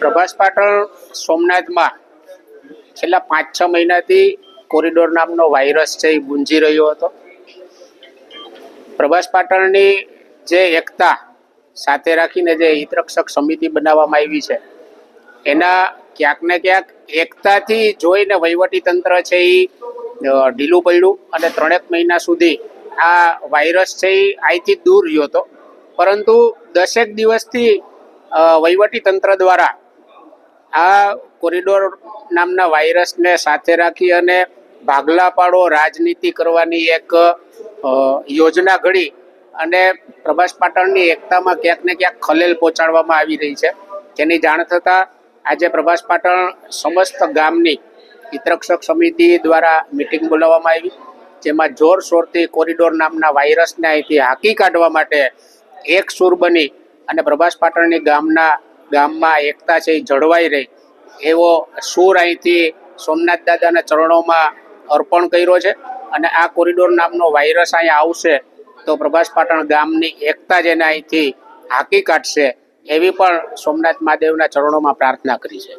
પ્રભાસ પાટણ સોમનાથમાં છેલ્લા પાંચ છ મહિનાથી કોરિડોર નામનો વાયરસ છે એ ગુંજી રહ્યો હતો. પ્રભાસ પાટણની જે એકતા સાથે રાખીને જે હિતરક્ષક સમિતિ બનાવવામાં આવી છે, એના ક્યાંક ને ક્યાંક એકતાથી જોઈને વહીવટી તંત્ર છે એ ઢીલું પડ્યું અને ત્રણેક મહિના સુધી આ વાયરસ છે એ અહીંથી દૂર રહ્યો હતો. પરંતુ દસેક દિવસથી વહીવટી તંત્ર દ્વારા આ કોરિડોર નામના વાયરસને સાથે રાખી અને ભાગલા પાડો રાજનીતિ કરવાની એક યોજના ઘડી અને પ્રભાસ પાટણની એકતામાં ક્યાંક ને ક્યાંક ખલેલ પહોંચાડવામાં આવી રહી છે. જેની જાણ થતાં આજે પ્રભાસ પાટણ સમસ્ત ગામની હિતરક્ષક સમિતિ દ્વારા મિટિંગ બોલાવવામાં આવી, જેમાં જોરશોરથી કોરિડોર નામના વાયરસને અહીંથી હાંકી કાઢવા માટે એક સુર બની અને પ્રભાસ પાટણની ગામના, ગામમાં એકતા છે, એ જળવાઈ રહી. એવો સુર અહીંથી સોમનાથ દાદાના ચરણોમાં અર્પણ કર્યો છે અને આ કોરિડોર નામનો વાયરસ અહીંયા આવશે તો પ્રભાસ પાટણ ગામની એકતા જેને અહીંથી હાંકી કાઢશે એવી પણ સોમનાથ મહાદેવના ચરણોમાં પ્રાર્થના કરી છે.